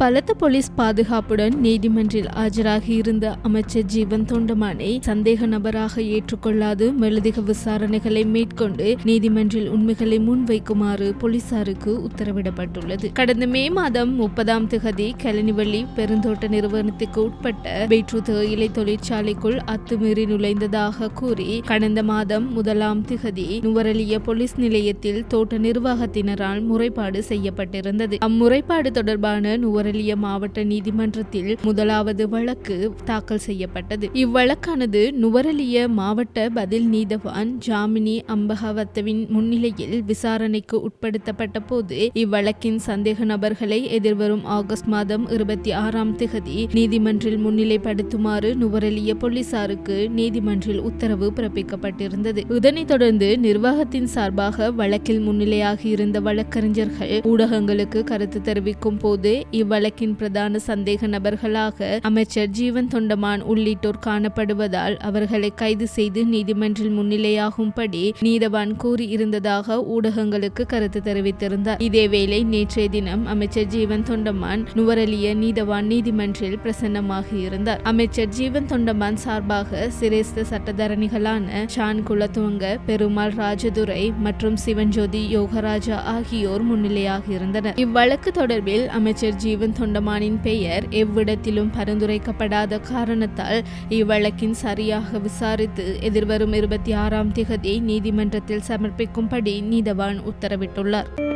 பலத்த போலீஸ் பாதுகாப்புடன் நீதிமன்றில் ஆஜராகி இருந்த அமைச்சர் ஜீவன் தொண்டமானை சந்தேக நபராக ஏற்றுக்கொள்ளாது மேலதிக விசாரணைகளை மேற்கொண்டு நீதிமன்றில் உண்மைகளை முன்வைக்குமாறு போலீசாருக்கு உத்தரவிடப்பட்டுள்ளது. கடந்த மே மாதம் முப்பதாம் திகதி கலனிவள்ளி பெருந்தோட்ட நிறுவனத்துக்கு உட்பட்ட வேற்று தேயிலை தொழிற்சாலைக்குள் அத்துமீறி நுழைந்ததாக கூறி கடந்த மாதம் முதலாம் திகதி நுவரலிய போலீஸ் நிலையத்தில் தோட்ட நிர்வாகத்தினரால் முறைப்பாடு செய்யப்பட்டிருந்தது. அம்முறைப்பாடு தொடர்பான நுவரலிய மாவட்ட நீதிமன்றத்தில் முதலாவது வழக்கு தாக்கல் செய்யப்பட்டது. இவ்வழக்கானது நுவரலிய மாவட்ட பதில் நீதவான் ஜாமினி அம்பகவத்தவின் முன்னிலையில் விசாரணைக்கு உட்படுத்தப்பட்ட போது இவ்வழக்கின் சந்தேக நபர்களை எதிர்வரும் ஆகஸ்ட் மாதம் இருபத்தி ஆறாம் திகதி நீதிமன்றில் முன்னிலைப்படுத்துமாறு நுவரலிய போலீசாருக்கு நீதிமன்றில் உத்தரவு பிறப்பிக்கப்பட்டிருந்தது. இதனைத் தொடர்ந்து நிர்வாகத்தின் சார்பாக வழக்கில் முன்னிலையாகி இருந்த வழக்கறிஞர்கள் ஊடகங்களுக்கு கருத்து தெரிவிக்கும் போது வழக்கின் பிரதான சந்தேக நபர்களாக அமைச்சர் ஜீவன் தொண்டமான் உள்ளிட்டோர் காணப்படுவதால் அவர்களை கைது செய்து நீதிமன்றில் முன்னிலையாகும்படி நீதவான் கூறியிருந்ததாக ஊடகங்களுக்கு கருத்து தெரிவித்திருந்தார். இதேவேளை நேற்றைய தினம் அமைச்சர் ஜீவன் தொண்டமான் நுவரலிய நீதவான் நீதிமன்றில் பிரசன்னமாகியிருந்தார். அமைச்சர் ஜீவன் தொண்டமான் சார்பாக சிரேஸ்த சட்டத்தரணிகளான ஷான் குலத்துவங்க பெருமாள் ராஜதுரை மற்றும் சிவன்ஜோதி யோகராஜா ஆகியோர் முன்னிலையாக இருந்தனர் இவ்வழக்கு தொடர்பில் அமைச்சர் ஜீவன் தொண்டமானின் பெயர் எவ்விடத்திலும் பரிந்துரைக்கப்படாத காரணத்தால் இவ்வழக்கின் சரியாக விசாரித்து எதிர்வரும் இருபத்தி ஆறாம் திகதி நீதிமன்றத்தில் சமர்ப்பிக்கும்படி நீதவான் உத்தரவிட்டுள்ளார்.